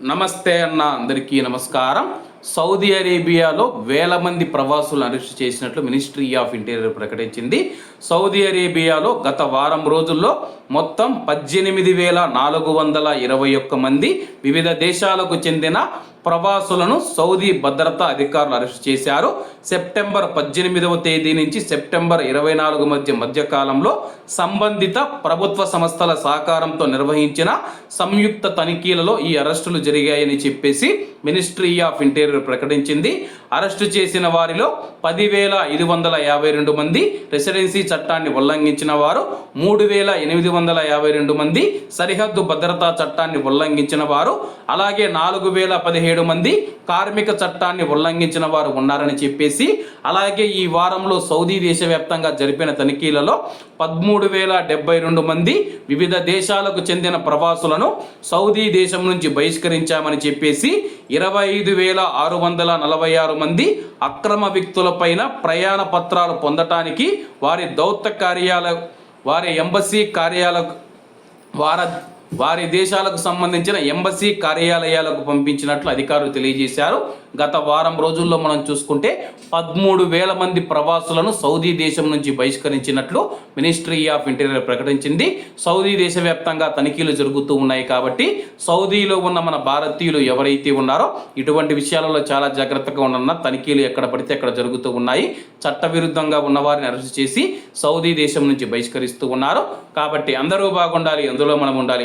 నమస్తే అన్న అందరికీ నమస్కారం. సౌదీ అరేబియాలో వేల మంది ప్రవాసులను అరెస్ట్ చేసినట్లు మినిస్ట్రీ ఆఫ్ ఇంటీరియర్ ప్రకటించింది. సౌదీ అరేబియాలో గత వారం రోజుల్లో మొత్తం పద్దెనిమిది వేల నాలుగు వందల ఇరవై ఒక్క మంది వివిధ దేశాలకు చెందిన ప్రవాసులను సౌదీ భద్రతా అధికారులు అరెస్ట్ చేశారు. సెప్టెంబర్ పద్దెనిమిదవ తేదీ నుంచి సెప్టెంబర్ ఇరవై నాలుగు మధ్య మధ్యకాలంలో సంబంధిత ప్రభుత్వ సంస్థల సహకారంతో నిర్వహించిన సంయుక్త తనిఖీలలో ఈ అరెస్టులు జరిగాయని చెప్పేసి మినిస్ట్రీ ఆఫ్ ఇంటీరియర్ ప్రకటించింది. అరెస్టు చేసిన వారిలో పదివేల ఐదు వందల యాభై రెండు మంది రెసిడెన్సీ చట్టాన్ని ఉల్లంఘించిన వారు మూడు వేల ఎనిమిది వందల యాభై రెండు మంది సరిహద్దు భద్రతా చట్టాన్ని ఉల్లంఘించిన వారు అలాగే నాలుగు వేల పదిహేడు మంది కార్మిక చట్టాన్ని ఉల్లంఘించిన వారు ఉన్నారని చెప్పేసి అలాగే ఈ వారంలో సౌదీ దేశవ్యాప్తంగా జరిపిన తనిఖీలలో పదమూడు వేల డెబ్బై రెండు మంది వివిధ దేశాలకు చెందిన ప్రవాసులను సౌదీ దేశం నుంచి బహిష్కరించామని చెప్పేసి ఇరవై ఐదు వేల ఆరు వందల నలభై ఆరు మంది అక్రమ వ్యక్తులపైన ప్రయాణ పత్రాలు పొందటానికి వారి దౌత్య కార్యాలయ వారి ఎంబసీ కార్యాల వార వారి దేశాలకు సంబంధించిన ఎంబసీ కార్యాలయాలకు పంపించినట్లు అధికారులు తెలియజేశారు. గత వారం రోజుల్లో మనం చూసుకుంటే పదమూడు వేల మంది ప్రవాసులను సౌదీ దేశం నుంచి బహిష్కరించినట్లు మినిస్ట్రీ ఆఫ్ ఇంటీరియర్ ప్రకటించింది. సౌదీ దేశవ్యాప్తంగా తనిఖీలు జరుగుతూ ఉన్నాయి కాబట్టి సౌదీలో ఉన్న మన భారతీయులు ఎవరైతే ఉన్నారో ఇటువంటి విషయాలలో చాలా జాగ్రత్తగా ఉన్న తనిఖీలు ఎక్కడ పడితే అక్కడ జరుగుతూ ఉన్నాయి. చట్టవిరుద్ధంగా ఉన్నవారిని అరెస్ట్ చేసి సౌదీ దేశం నుంచి బహిష్కరిస్తూ ఉన్నారు. కాబట్టి అందరూ బాగుండాలి అందులో మనం ఉండాలి.